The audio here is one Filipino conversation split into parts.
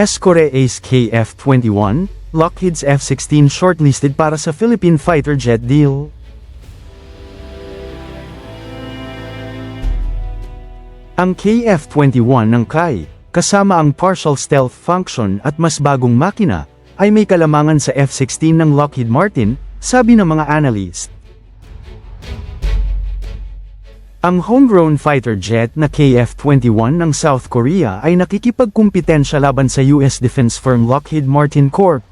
Escore Ace KF-21, Lockheed's F-16 shortlisted para sa Philippine fighter jet deal. Ang KF-21 ng KAI, kasama ang partial stealth function at mas bagong makina, ay may kalamangan sa F-16 ng Lockheed Martin, sabi ng mga analyst. Ang homegrown fighter jet na KF-21 ng South Korea ay nakikipagkumpetensya laban sa US defense firm Lockheed Martin Corp.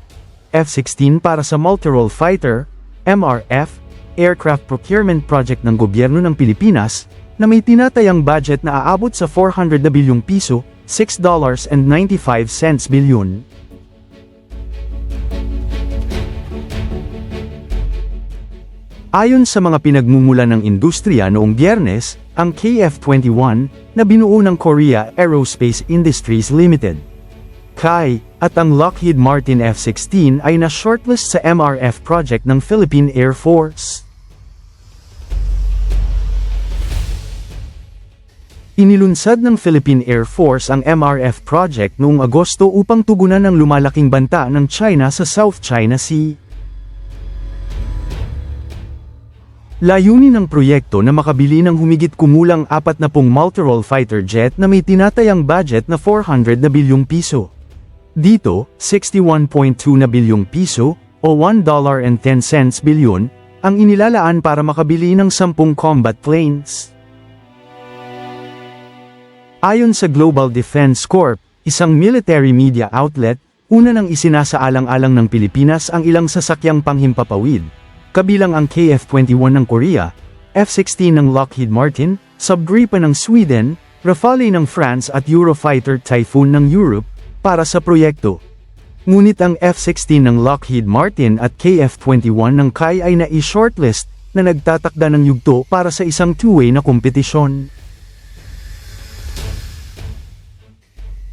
F-16 para sa Multirole Fighter, MRF, aircraft procurement project ng gobyerno ng Pilipinas, na may tinatayang budget na aabot sa 400 na bilyong piso, $6.95 bilyon. Ayon sa mga pinagmumula ng industriya noong biyernes, ang KF-21, na binuo ng Korea Aerospace Industries Limited, KAI, at ang Lockheed Martin F-16 ay na-shortlist sa MRF project ng Philippine Air Force. Inilunsad ng Philippine Air Force ang MRF project noong Agosto upang tugunan ang lumalaking banta ng China sa South China Sea. Layunin ng proyekto na makabili ng humigit kumulang 40 multirole fighter jet na may tinatayang budget na 400 na bilyong piso. Dito, 61.2 na bilyong piso, o $1.10 bilyon, ang inilalaan para makabili ng 10 combat planes. Ayon sa Global Defense Corp, isang military media outlet, una nang isinasaalang-alang ng Pilipinas ang ilang sasakyang panghimpapawid, kabilang ang KF-21 ng Korea, F-16 ng Lockheed Martin, Subgripa ng Sweden, Rafale ng France at Eurofighter Typhoon ng Europe, para sa proyekto. Ngunit ang F-16 ng Lockheed Martin at KF-21 ng KAI ay nai-shortlist na nagtatakda ng yugto para sa isang two-way na kompetisyon.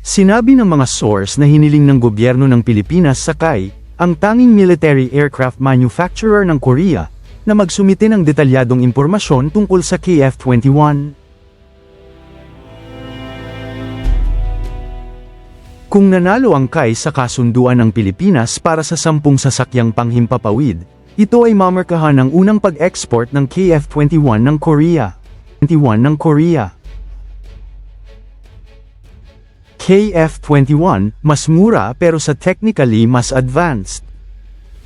Sinabi ng mga source na hiniling ng gobyerno ng Pilipinas sa KAI, ang tanging military aircraft manufacturer ng Korea, na magsumite ng detalyadong impormasyon tungkol sa KF-21. Kung nanalo ang KAI sa kasunduan ng Pilipinas para sa sampung sasakyang panghimpapawid, ito ay mamarkahan ng unang pag-export ng KF-21 ng Korea. 21 ng Korea. KF-21, mas mura pero sa technically mas advanced.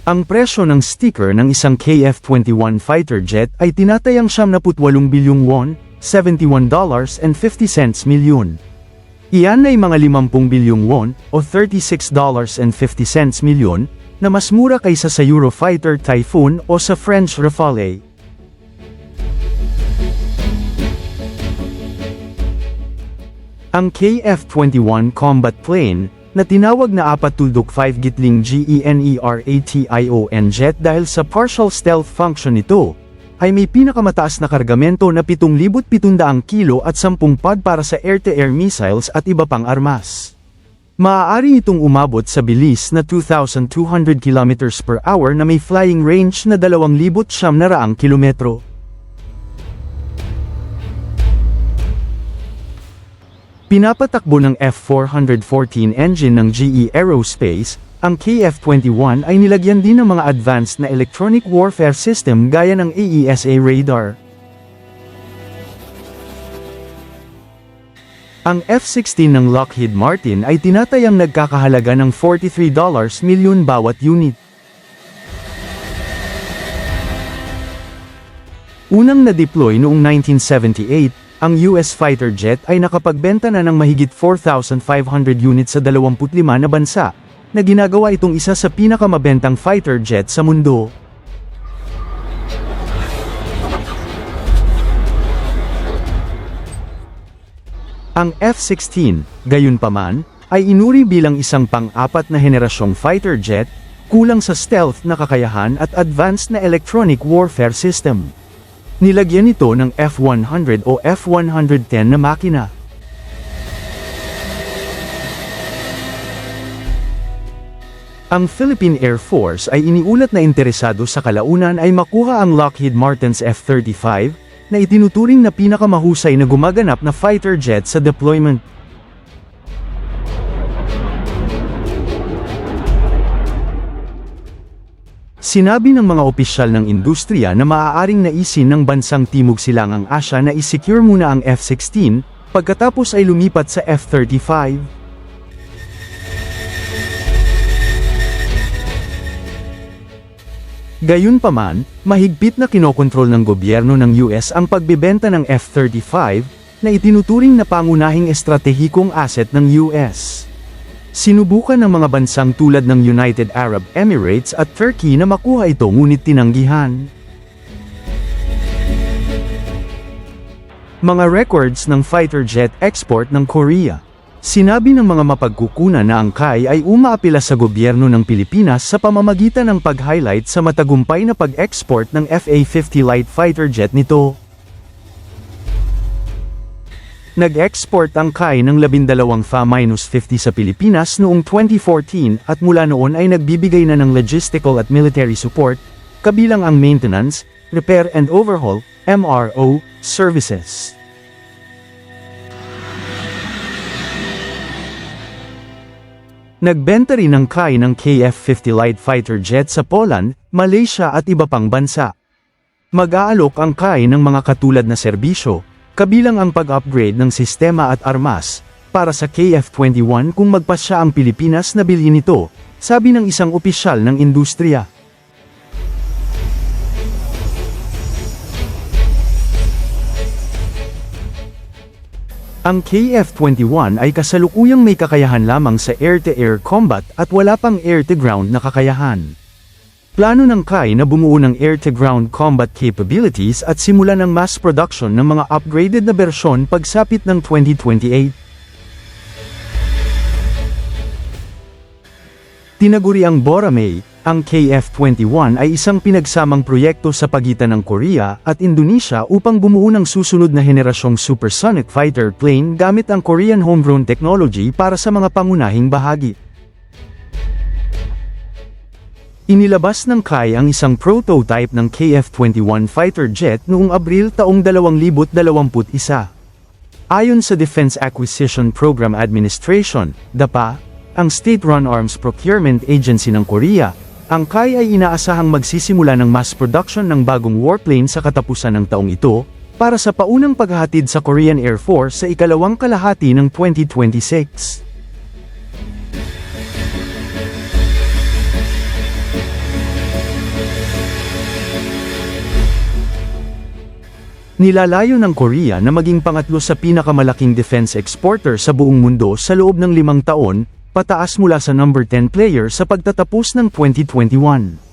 Ang presyo ng sticker ng isang KF-21 fighter jet ay tinatayang 78 bilyong won, $71.50 milyon. Iyan ay mga 50 bilyong won, o $36.50 milyon, na mas mura kaysa sa Eurofighter Typhoon o sa French Rafale. Ang KF-21 combat plane, na tinawag na 4.5 gitling E GENERATION jet dahil sa partial stealth function nito, ay may pinakamataas na kargamento na 7,700 kilo at 10 pad para sa air-to-air missiles at iba pang armas. Maaari itong umabot sa bilis na 2,200 km per hour na may flying range na 2,900 kilometro. Pinapatakbo ng F-414 engine ng GE Aerospace, ang KF-21 ay nilagyan din ng mga advanced na electronic warfare system gaya ng AESA radar. Ang F-16 ng Lockheed Martin ay tinatayang nagkakahalaga ng $43 milyon bawat unit. Unang na-deploy noong 1978, ang US fighter jet ay nakapagbenta na ng mahigit 4,500 units sa 25 na bansa, na ginagawa itong isa sa pinakamabentang fighter jet sa mundo. Ang F-16, gayunpaman, ay inuri bilang isang pang-apat na henerasyong fighter jet, kulang sa stealth na kakayahan at advanced na electronic warfare system. Nilagyan ito ng F-100 o F-110 na makina. Ang Philippine Air Force ay iniulat na interesado sa kalaunan ay makuha ang Lockheed Martin's F-35, na itinuturing na pinakamahusay na gumaganap na fighter jet sa deployment. Sinabi ng mga opisyal ng industriya na maaaring naisin ng bansang Timog Silangang Asya na isecure muna ang F-16, pagkatapos ay lumipat sa F-35. Gayunpaman, mahigpit na kinokontrol ng gobyerno ng US ang pagbebenta ng F-35, na itinuturing na pangunahing estratehikong asset ng US. Sinubukan ng mga bansang tulad ng United Arab Emirates at Turkey na makuha ito ngunit tinanggihan. Mga records ng fighter jet export ng Korea. Sinabi ng mga mapagkukunan na ang KAI ay umaapila sa gobyerno ng Pilipinas sa pamamagitan ng pag-highlight sa matagumpay na pag-export ng FA-50 light fighter jet nito. Nag-export ang KAI ng 12 FA-50 sa Pilipinas noong 2014 at mula noon ay nagbibigay na ng logistical at military support, kabilang ang maintenance, repair and overhaul, MRO, services. Nagbenta rin ng KAI ng KF-50 light fighter jet sa Poland, Malaysia at iba pang bansa. Mag-aalok ang KAI ng mga katulad na serbisyo, kabilang ang pag-upgrade ng sistema at armas, para sa KF-21 kung magpasya ang Pilipinas na bilhin ito, sabi ng isang opisyal ng industriya. Ang KF-21 ay kasalukuyang may kakayahan lamang sa air-to-air combat at wala pang air-to-ground na kakayahan. Plano ng KAI na bumuo ng air-to-ground combat capabilities at simulan ng mass production ng mga upgraded na bersyon pagsapit ng 2028. Tinaguri ang Boracay, ang KF-21 ay isang pinagsamang proyekto sa pagitan ng Korea at Indonesia upang bumuo ng susunod na henerasyong supersonic fighter plane gamit ang Korean homegrown technology para sa mga pangunahing bahagi. Inilabas ng KAI ang isang prototype ng KF-21 fighter jet noong Abril taong 2021. Ayon sa Defense Acquisition Program Administration, DAPA, ang state-run arms procurement agency ng Korea, ang KAI ay inaasahang magsisimula ng mass production ng bagong warplane sa katapusan ng taong ito, para sa paunang paghahatid sa Korean Air Force sa ikalawang kalahati ng 2026. Nilalayo ng Korea na maging pangatlo sa pinakamalaking defense exporter sa buong mundo sa loob ng limang taon, pataas mula sa number 10 player sa pagtatapos ng 2021.